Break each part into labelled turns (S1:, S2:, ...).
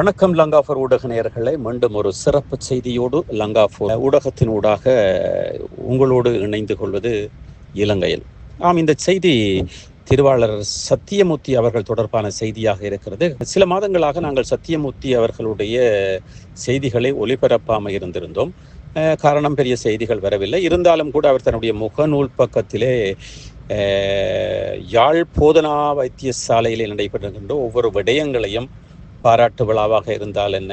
S1: வணக்கம் லங்காஃபர் ஊடக நேயர்களே. மீண்டும் ஒரு சிறப்பு செய்தியோடு லங்காஃபோர் ஊடகத்தின் ஊடாக உங்களோடு இணைந்து கொள்வது இலங்கையில். ஆம் இந்த செய்தி திருவாளர் சத்தியமூர்த்தி அவர்கள் தொடர்பான செய்தியாக இருக்கிறது. சில மாதங்களாக நாங்கள் சத்தியமூர்த்தி அவர்களுடைய செய்திகளை ஒளிபரப்பாமல் இருந்திருந்தோம். காரணம் பெரிய செய்திகள் வரவில்லை. இருந்தாலும் கூட அவர் தன்னுடைய முகநூல் பக்கத்திலே யாழ் போதனா வைத்தியசாலையில் நடைபெறுகின்ற ஒவ்வொரு விடயங்களையும் பாராட்டு விழாவாக இருந்தால் என்ன?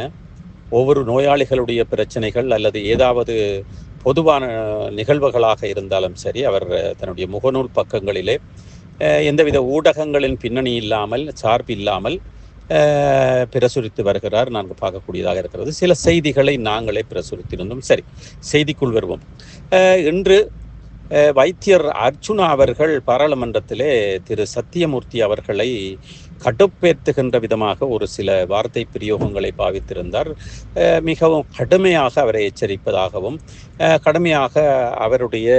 S1: ஒவ்வொரு நோயாளிகளுடைய பிரச்சனைகள் அல்லது ஏதாவது பொதுவான நிகழ்வுகளாக இருந்தாலும் சரி அவர் தன்னுடைய முகநூல் பக்கங்களிலே எந்தவித ஊடகங்களின் பின்னணி இல்லாமல் சார்பு இல்லாமல் பிரசுரித்து வருகிறார். நாங்கள் பார்க்கக்கூடியதாக இருக்கிறது. சில செய்திகளை நாங்களே பிரசுரித்திருந்தோம். சரி செய்திக்குள் வருவோம். இன்று வைத்தியர் அர்ச்சுனா அவர்கள் பாராளுமன்றத்திலே திரு சத்தியமூர்த்தி அவர்களை கடுப்பேற்றுகின்ற விதமாக ஒரு சில வார்த்தை பிரயோகங்களை பாவித்திருந்தார். மிகவும் கடுமையாக அவரை எச்சரிப்பதாகவும் கடுமையாக அவருடைய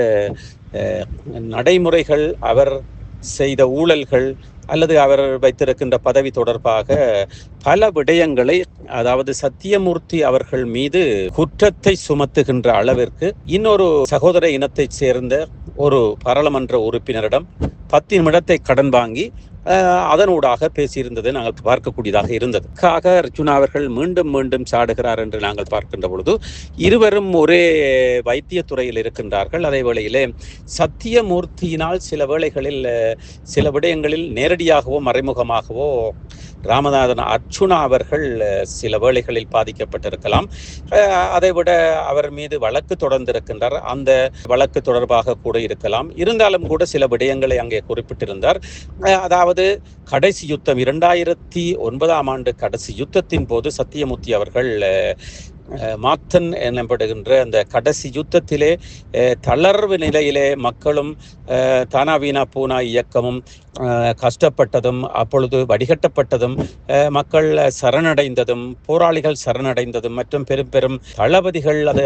S1: நடைமுறைகள் அவர் செய்த ஊழல்கள் அல்லது அவர் வைத்திருக்கின்ற பதவி தொடர்பாக பல விடயங்களை அதாவது சத்தியமூர்த்தி அவர்கள் மீது குற்றத்தை சுமத்துகின்ற அளவிற்கு இன்னொரு சகோதர இனத்தைச் சேர்ந்த ஒரு பாராளுமன்ற உறுப்பினரிடம் பத்து நிமிடத்தை கடன் வாங்கி அதனூடாக பேசியிருந்ததை நாங்கள் பார்க்கக்கூடியதாக இருந்தது. காக அர்ஜுனா அவர்கள் மீண்டும் மீண்டும் சாடுகிறார் என்று நாங்கள் பார்க்கின்ற பொழுது இருவரும் ஒரே வைத்தியத்துறையில் இருக்கின்றார்கள். அதே வேளையிலே சத்தியமூர்த்தியினால் சில வேளைகளில் சில விடயங்களில் நேரடியாகவோ மறைமுகமாகவோ ராமநாதன் அர்ச்சுனா அவர்கள் சில வேளைகளில் பாதிக்கப்பட்டிருக்கலாம். அதைவிட அவர் மீது வழக்கு தொடர்ந்திருக்கின்றார். அந்த வழக்கு தொடர்பாக கூட இருக்கலாம். இருந்தாலும் கூட சில விடயங்களை அங்கே குறிப்பிட்டிருந்தார். அதாவது கடைசி யுத்தம் இரண்டாயிரத்தி ஒன்பதாம் ஆண்டு கடைசி யுத்தத்தின் போது சத்தியமூர்த்தி அவர்கள் மாத்தன் எனப்படுகின்ற அந்த கடைசி யுத்தத்திலே தளர்வு நிலையிலே மக்களும் தானா தானாவீனா பூனா இயக்கமும் கஷ்டப்பட்டதும் அப்பொழுது வடிகட்டப்பட்டதும் மக்கள் சரணடைந்ததும் போராளிகள் சரணடைந்ததும் மற்றும் பெரும் பெரும் தளபதிகள் அது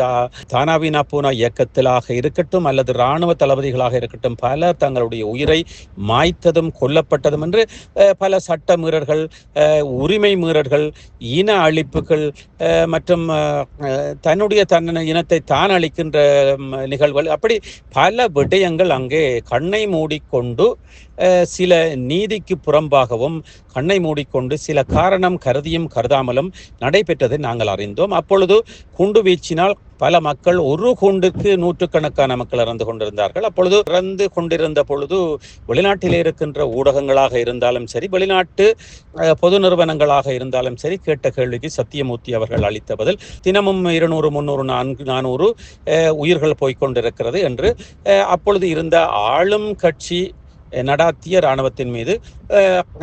S1: தானாவினா தானாவீனா பூனா இயக்கத்திலாக இருக்கட்டும் அல்லது இராணுவ தளபதிகளாக இருக்கட்டும் பல தங்களுடைய உயிரை மாய்த்ததும் கொல்லப்பட்டதும் என்று பல சட்ட மீறர்கள் உரிமை மீறர்கள் இன அழிப்புகள் மற்றும் தன்னுடைய தன் இனத்தை தான் அளிக்கின்ற நிகழ்வுகள் அப்படி பல விடயங்கள் அங்கே கண்ணை மூடிக்கொண்டு சில நீதிக்கு புறம்பாகவும் கண்ணை மூடிக்கொண்டு சில காரணம் கருதியும் கருதாமலும் நடைபெற்றதை நாங்கள் அறிந்தோம். அப்பொழுது குண்டு வீச்சினால் பல மக்கள் ஒரு குண்டுக்கு நூற்றுக்கணக்கான மக்கள் இறந்து கொண்டிருந்தார்கள். அப்பொழுது இறந்து கொண்டிருந்த பொழுது வெளிநாட்டிலே இருக்கின்ற ஊடகங்களாக இருந்தாலும் சரி வெளிநாட்டு பொது நிறுவனங்களாக இருந்தாலும் சரி கேட்ட கேள்விக்கு சத்தியமூர்த்தி அவர்கள் அளித்த பதில் தினமும் இருநூறு முந்நூறு நான்கு நானூறு உயிர்கள் போய்க்கொண்டிருக்கிறது என்று அப்பொழுது இருந்த ஆளும் கட்சி நடாத்திய இராணுவத்தின் மீது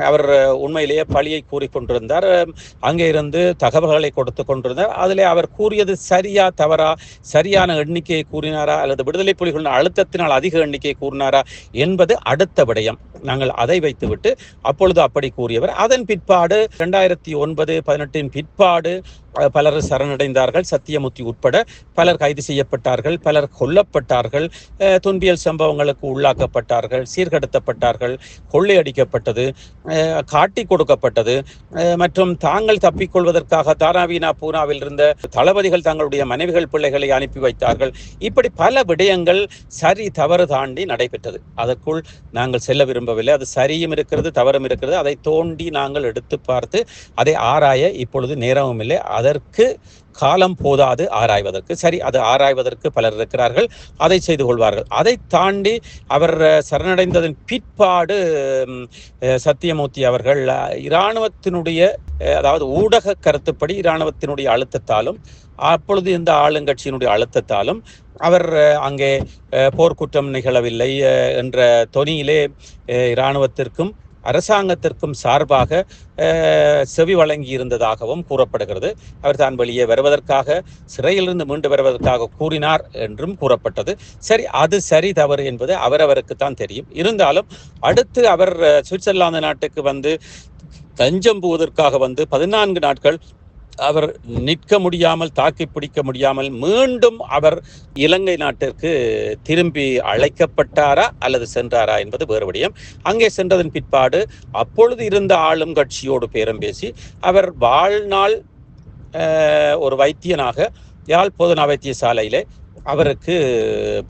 S1: அவர் உண்மையிலேயே பழியை கூறிக்கொண்டிருந்தார் அங்கே இருந்து தகவல்களை கொடுத்து கொண்டிருந்தார். அதிலே அவர் கூறியது சரியா தவறா சரியான எண்ணிக்கையை கூறினாரா அல்லது விடுதலை புலிகளின் அழுத்தத்தினால் அதிக எண்ணிக்கையை கூறினாரா என்பது அடுத்த விடயம். நாங்கள் அதை வைத்துவிட்டு அப்பொழுது அப்படி கூறியவர். அதன் பிற்பாடு இரண்டாயிரத்தி ஒன்பது பதினெட்டின் பிற்பாடு பலர் சரணடைந்தார்கள். சத்தியமூர்த்தி உட்பட பலர் கைது செய்யப்பட்டார்கள் பலர் கொல்லப்பட்டார்கள் துன்பியல் சம்பவங்களுக்கு உள்ளாக்கப்பட்டார்கள் சீர்கெடுத்தப்பட்டார்கள் கொள்ளையடிக்கப்பட்டது அஹ், காட்டி கொடுக்கப்பட்டது மற்றும் தாங்கள் தப்பிக்கொள்வதற்காக தாராவீனா பூனாவில் இருந்த தளபதிகள் தங்களுடைய மனைவிகள் பிள்ளைகளை அனுப்பி வைத்தார்கள். இப்படி பல விடயங்கள் சரி தவறு தாண்டி நடைபெற்றது. அதற்குள் நாங்கள் செல்ல விரும்பவில்லை. அது சரியும் இருக்கிறது தவறும் இருக்கிறது. அதை தோண்டி நாங்கள் எடுத்து பார்த்து அதை ஆராய இப்பொழுது நேரமும் இல்லை. அதற்கு காலம் போதாது ஆராய்வதற்கு. சரி அது ஆராய்வதற்கு பலர் இருக்கிறார்கள். அதை செய்து கொள்வார்கள். அதை தாண்டி அவர் சரணடைந்ததன் பிற்பாடு சத்தியமூர்த்தி அவர்கள் இராணுவத்தினுடைய அதாவது ஊடக கருத்துப்படி இராணுவத்தினுடைய அழுத்தத்தாலும் அப்பொழுது இந்த ஆளுங்கட்சியினுடைய அழுத்தத்தாலும் அவர் அங்கே போர்க்குற்றம் நிகழவில்லை என்ற தொனியிலே இராணுவத்திற்கும் அரசாங்கத்திற்கும் சார்பாக செவி வழங்கி இருந்ததாகவும் கூறப்படுகிறது. அவர் தான் வெளியே வருவதற்காக சிறையிலிருந்து மீண்டு வருவதற்காக கூறினார் என்றும் கூறப்பட்டது. சரி அது சரி தவறு என்பது அவரவருக்கு தான் தெரியும். இருந்தாலும் அடுத்து அவர் சுவிட்சர்லாந்து நாட்டுக்கு வந்து தஞ்சம் போவதற்காக வந்து பதினான்கு நாட்கள் அவர் நிற்க முடியாமல் தாக்கி பிடிக்க முடியாமல் மீண்டும் அவர் இலங்கை நாட்டிற்கு திரும்பி அழைக்கப்பட்டாரா அல்லது சென்றாரா என்பது வேறு விடயம். அங்கே சென்றதன் பிற்பாடு அப்பொழுது இருந்த ஆளும் கட்சியோடு பேரம் பேசி அவர் வாழ்நாள் ஒரு வைத்தியனாக யாழ் பொதுநா வைத்தியசாலையிலே அவருக்கு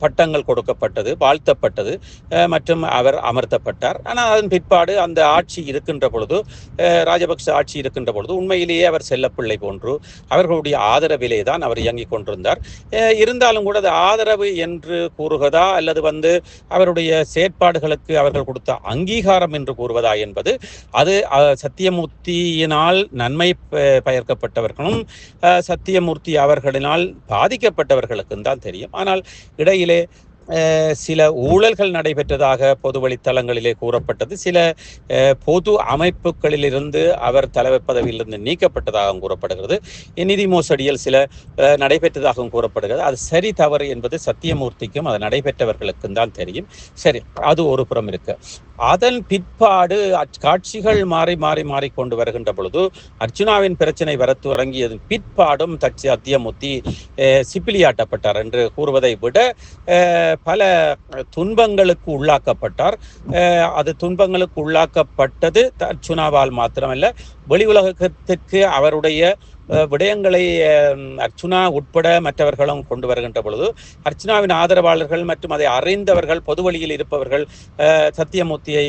S1: பட்டங்கள் கொடுக்கப்பட்டது வாழ்த்தப்பட்டது மற்றும் அவர் அமர்த்தப்பட்டார் ஆனால் அதன் பிற்பாடு அந்த ஆட்சி இருக்கின்ற பொழுது ராஜபக்ச ஆட்சி இருக்கின்ற பொழுது உண்மையிலேயே அவர் செல்லப்பிள்ளை போன்று அவர்களுடைய ஆதரவிலே தான் அவர் இயங்கிக் கொண்டிருந்தார் இருந்தாலும் கூட அது ஆதரவு என்று கூறுவதா அல்லது வந்து அவருடைய செயற்பாடுகளுக்கு அவர்கள் கொடுத்த அங்கீகாரம் என்று கூறுவதா என்பது அது சத்தியமூர்த்தியினால் நன்மை பயர்க்கப்பட்டவர்களும் சத்தியமூர்த்தி அவர்களினால் பாதிக்கப்பட்டவர்களுக்கும் தான் தெரியும். ஆனால் இடையிலே சில ஊழல்கள் நடைபெற்றதாக பொது வழித்தளங்களிலே கூறப்பட்டது. சில பொது அமைப்புகளிலிருந்து அவர் தலைவர் பதவியிலிருந்து நீக்கப்பட்டதாகவும் கூறப்படுகிறது. நிதி மோசடியில் சில நடைபெற்றதாகவும் கூறப்படுகிறது. அது சரி தவறு என்பது சத்தியமூர்த்திக்கும் அது நடைபெற்றவர்களுக்கும் தான் தெரியும். சரி அது ஒரு புறம் இருக்கு. அதன் பிற்பாடு காட்சிகள் மாறி மாறி மாறி கொண்டு வருகின்ற பொழுது அர்ச்சுனாவின் பிரச்சனை வர தொடங்கியதன் பிற்பாடும் தச்சு அத்தியமுத்தி சிப்பிலியாட்டப்பட்டார் என்று கூறுவதை விட பல துன்பங்களுக்கு உள்ளாக்கப்பட்டார். அது துன்பங்களுக்கு உள்ளாக்கப்பட்டது அர்ச்சுனாவால் மாத்திரமல்ல. வெளி உலகத்திற்கு அவருடைய விடயங்களை அர்ச்சுனா உட்பட மற்றவர்களும் கொண்டு வருகின்ற பொழுது அர்ச்சுனாவின் ஆதரவாளர்கள் மற்றும் அதை அறிந்தவர்கள் பொது வழியில் இருப்பவர்கள் சத்தியமூர்த்தியை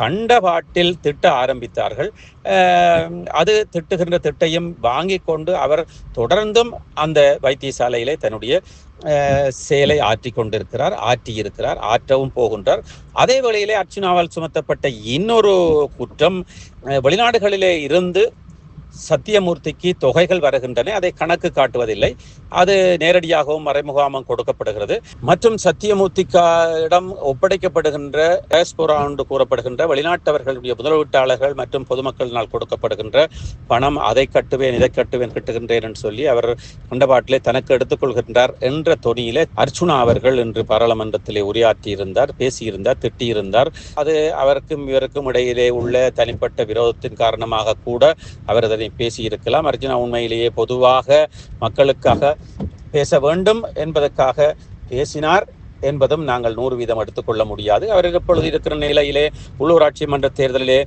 S1: கண்ட பாட்டில் திட்ட ஆரம்பித்தார்கள். அது திட்டுகின்ற திட்டையும் வாங்கி கொண்டு அவர் தொடர்ந்தும் அந்த வைத்தியசாலையிலே தன்னுடைய செயலை ஆற்றிக் கொண்டிருக்கிறார் ஆற்றி இருக்கிறார் ஆற்றவும் போகின்றார். அதே வேளையிலே அர்ச்சுனாவால் சுமத்தப்பட்ட இன்னொரு குற்றம் வெளிநாடுகளிலே இருந்து சத்தியமூர்த்திக்கு தொகைகள் வருகின்றன அதை கணக்கு காட்டுவதில்லை. அது நேரடியாகவும் மறைமுகமாகவும் கொடுக்கப்படுகிறது. மற்றும் சத்தியமூர்த்தியிடம் ஒப்படைக்கப்படுகின்ற டயஸ்போரா என்று கூறப்படுகின்ற வெளிநாட்டவர்களுடைய முதலீட்டாளர்கள் மற்றும் பொதுமக்களினால் கொடுக்கப்படுகின்ற பணம் அதை கட்டுவேன் இதை கட்டுவேன் கட்டுகின்றேன் என்று சொல்லி அவர் கண்டபாட்டிலே தனக்கு எடுத்துக்கொள்கின்றார் என்ற தொனியிலே அர்ச்சுனா அவர்கள் இன்று பாராளுமன்றத்திலே உரையாற்றியிருந்தார் பேசியிருந்தார் திட்டியிருந்தார். அது அவருக்கும் இவருக்கும் இடையிலே உள்ள தனிப்பட்ட விரோதத்தின் காரணமாக கூட அவர் அதனை பேசியிருக்கலாம். அர்ஜுனா உண்மையிலேயே பொதுவாக மக்களுக்காக பேச வேண்டும் என்பதற்காக பேசினார். என்பதும் நாங்கள் நூறு வீதம் எடுத்துக்கொள்ள முடியாது. அவர் இப்பொழுது இருக்கிற நிலையிலே உள்ளூராட்சி மன்ற தேர்தலிலே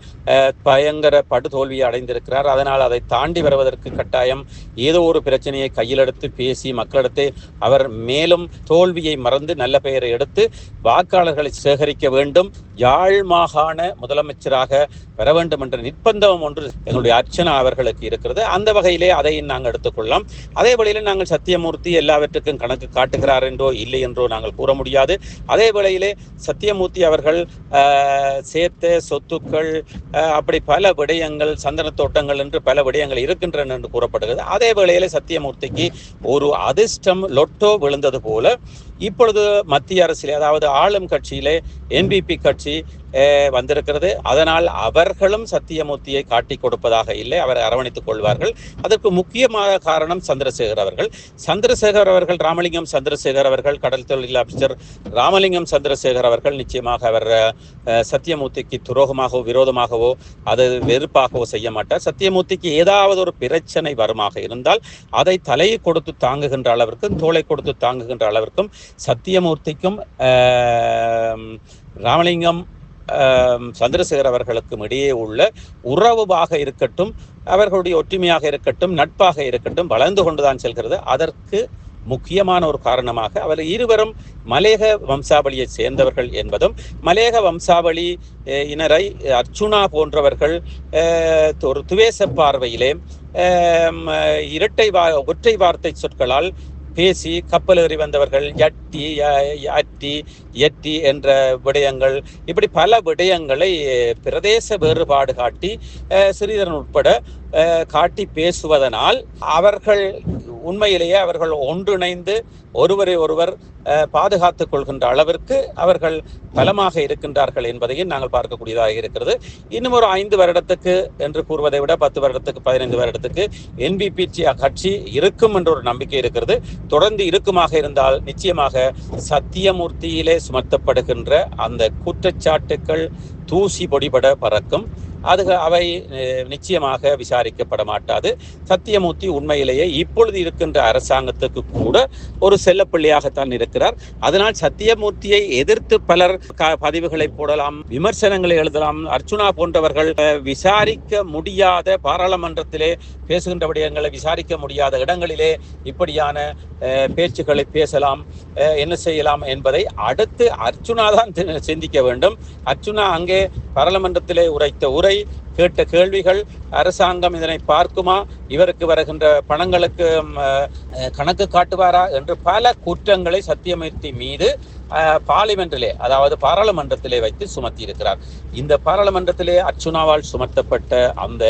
S1: பயங்கர படுதோல்வியை அடைந்திருக்கிறார். அதனால் அதை தாண்டி வருவதற்கு கட்டாயம் ஏதோ ஒரு பிரச்சனையை கையில் எடுத்து பேசி மக்களிடத்தை அவர் மேலும் தோல்வியை மறந்து நல்ல பெயரை எடுத்து வாக்காளர்களை சேகரிக்க வேண்டும் யாழ் மாகாண முதலமைச்சராக வர வேண்டும் என்ற நிர்பந்தம் ஒன்று எங்களுடைய அர்ச்சனா அவர்களுக்கு இருக்கிறது. அந்த வகையிலே அதையும் நாங்கள் எடுத்துக்கொள்ளலாம் அதே வழியில் நாங்கள் சத்தியமூர்த்தி எல்லாவற்றுக்கும் கணக்கு காட்டுகிறார் என்றோ இல்லை என்றோ நாங்கள் கூற முடியாது. அதே வேளையிலே சத்தியமூர்த்தி அவர்கள் சேர்த்த சொத்துக்கள் அப்படி பல விடயங்கள் சந்தன தோட்டங்கள் என்று பல விடயங்கள் இருக்கின்றன என்று கூறப்படுகிறது. அதே வேளையிலே சத்தியமூர்த்திக்கு ஒரு அதிர்ஷ்டம் லொட்டோ விழுந்தது போல இப்பொழுது மத்திய அரசிலே அதாவது ஆளும் கட்சியிலே என்பிபி கட்சி வந்திருக்கிறது. அதனால் அவர்களும் சத்தியமூர்த்தியை காட்டிக் கொடுப்பதாக இல்லை. அவரை அரவணைத்துக் கொள்வார்கள். அதற்கு முக்கியமான காரணம் சந்திரசேகர் அவர்கள். சந்திரசேகர் அவர்கள் ராமலிங்கம் சந்திரசேகர் அவர்கள் கடல் தொழில் அமைச்சர் ராமலிங்கம் சந்திரசேகர் அவர்கள் நிச்சயமாக அவர் சத்தியமூர்த்திக்கு துரோகமாகவோ விரோதமாகவோ அது வெறுப்பாகவோ செய்ய மாட்டார். சத்தியமூர்த்திக்கு ஏதாவது ஒரு பிரச்சனை வருமாக இருந்தால் அதை தலையை கொடுத்து தாங்குகின்ற அளவிற்கும் தோலை கொடுத்து தாங்குகின்ற அளவிற்கும் சத்தியமூர்த்திக்கும் ராமலிங்கம் சந்திரசேகர் அவர்களுக்கும் இடையே உள்ள உறவுவாக இருக்கட்டும் அவர்களுடைய ஒற்றுமையாக இருக்கட்டும் நட்பாக இருக்கட்டும் வளர்ந்து கொண்டுதான் செல்கிறது. அதற்கு முக்கியமான ஒரு காரணமாக அவர் இருவரும் மலேக வம்சாவளியை சேர்ந்தவர்கள் என்பதும் மலேக வம்சாவளி இனரை அர்ச்சுனா போன்றவர்கள் ஒரு துவேச பார்வையிலே இரட்டை வா ஒற்றை வார்த்தை சொற்களால் பேசி கப்பல் ஏறி வந்தவர்கள் யட்டி அட்டி எட்டி என்ற விடயங்கள் இப்படி பல விடயங்களை பிரதேச வேறுபாடு காட்டி அஹ், ஸ்ரீதரன் உட்பட காட்டி பேசுவதனால் அவர்கள் உண்மையிலேயே அவர்கள் ஒன்றிணைந்து ஒருவரை ஒருவர் பாதுகாத்துக் கொள்கின்ற அளவிற்கு அவர்கள் பலமாக இருக்கின்றார்கள் என்பதையும் நாங்கள் பார்க்கக்கூடியதாக இருக்கிறது. இன்னும் ஒரு ஐந்து வருடத்துக்கு என்று கூறுவதை விட பத்து வருடத்துக்கு பதினைந்து வருடத்துக்கு என்பிபி கட்சி இருக்கும் என்ற ஒரு நம்பிக்கை இருக்கிறது. தொடர்ந்து இருக்குமாக இருந்தால் நிச்சயமாக சத்தியமூர்த்தியிலே சுமத்தப்படுகின்ற அந்த குற்றச்சாட்டுக்கள் தூசி பொடிபட பறக்கும். அது அவை நிச்சயமாக விசாரிக்கப்பட மாட்டாது. சத்தியமூர்த்தி உண்மையிலேயே இப்பொழுது இருக்கின்ற அரசாங்கத்துக்கு கூட ஒரு செல்லப்பிள்ளையாகத்தான் இருக்கிறார். அதனால் சத்தியமூர்த்தியை எதிர்த்து பலர் க- பதிவுகளை போடலாம் விமர்சனங்களை எழுதலாம். அர்ச்சுனா போன்றவர்கள் விசாரிக்க முடியாத பாராளுமன்றத்திலே பேசுகின்ற விடயங்களை விசாரிக்க முடியாத இடங்களிலே இப்படியான பேச்சுக்களை பேசலாம் என்ன செய்யலாம் என்பதை அடுத்து அர்ச்சுனா தான் சிந்திக்க வேண்டும். அர்ச்சுனா அங்கே அங்கே பாராளுமன்றத்திலே உரைத்த உரை கேட்ட கேள்விகள் அரசாங்கம் இதனை பார்க்குமா? இவருக்கு வருகின்ற பணங்களுக்கு கணக்கு காட்டுவாரா? என்று பல குற்றங்களை சத்தியமூர்த்தி மீது அஹ், அதாவது பாராளுமன்றத்திலே வைத்து சுமத்தி இருக்கிறார் இந்த பாராளுமன்றத்திலே அர்ச்சுனாவால் சுமத்தப்பட்ட அந்த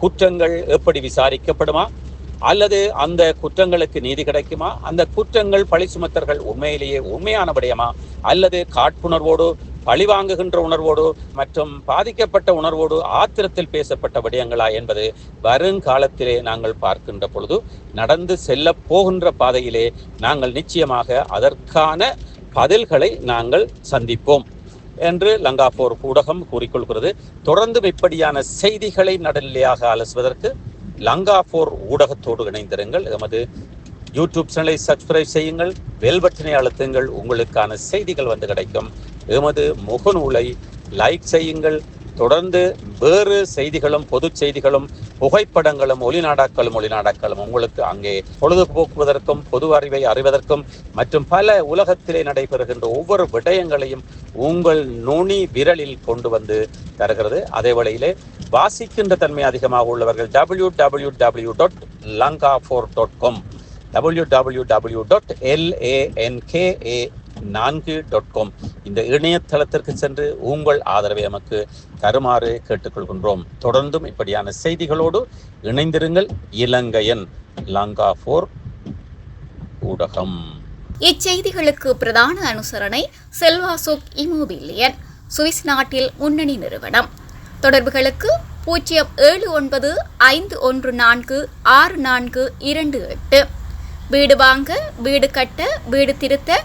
S1: குற்றங்கள் எப்படி விசாரிக்கப்படுமா? அல்லது அந்த குற்றங்களுக்கு நீதி கிடைக்குமா? அந்த குற்றங்கள் பழி சுமத்தர்கள் உண்மையிலேயே உண்மையான விடயமா அல்லது காட்புணர்வோடு பழிவாங்குகின்ற உணர்வோடு மற்றும் பாதிக்கப்பட்ட உணர்வோடு ஆத்திரத்தில் பேசப்பட்ட விடயங்களா என்பது வருங்காலத்திலே நாங்கள் பார்க்கின்ற பொழுது நடந்து செல்ல போகின்ற பாதையிலே நாங்கள் நிச்சயமாக அதற்கான பதில்களை நாங்கள் சந்திப்போம் என்று லங்காபோர் ஊடகம் கூறிக்கொள்கிறது. தொடர்ந்தும் இப்படியான செய்திகளை நடுநிலையாக அலசுவதற்கு லங்காபோர் ஊடகத்தோடு இணைந்திருங்கள். எமது யூடியூப் சேனலை சப்ஸ்கிரைப் செய்யுங்கள் பெல் பட்டனை அழுத்துங்கள். உங்களுக்கான செய்திகள் வந்து கிடைக்கும். எமது முகநூலை லைக் செய்யுங்கள். தொடர்ந்து வேறு செய்திகளும் பொது செய்திகளும் புகைப்படங்களும் ஒளிநாடாக்களும் ஒளிநாடாக்களும் உங்களுக்கு அங்கே பொழுதுபோக்குவதற்கும் பொது அறிவை அறிவதற்கும் மற்றும் பல உலகத்திலே நடைபெறுகின்ற ஒவ்வொரு விடயங்களையும் உங்கள் நுனி விரலில் கொண்டு வந்து தருகிறது. அதே வேளையிலே வாசிக்கின்ற தன்மை அதிகமாக உள்ளவர்கள் W W W dot Lanka four dot com W W W dot L A N K A நான்கு டாட் காம் இந்த இணையதளத்திற்கு சென்று உங்கள் ஆதரவை நமக்கு தருமாறு கேட்டுக்கொள்கின்றோம். தொடர்ந்தும் இப்படியான செய்திகளோடு இணைந்திருங்கள். இலங்கையன் லங்கா ஃபோர் ஊடகம்.
S2: இச்செய்திகளுக்கு பிரதான அனுசரணை செல்வாசோக் இமோபிலியன் சுவிஸ் நாட்டில் முன்னணி நிறுவனம். தொடர்புகளுக்கு பூஜ்ஜியம் ஏழு ஒன்பது ஐந்து ஒன்று நான்கு ஆறு நான்கு இரண்டு எட்டு. வீடு வாங்க வீடு கட்ட வீடு திருத்த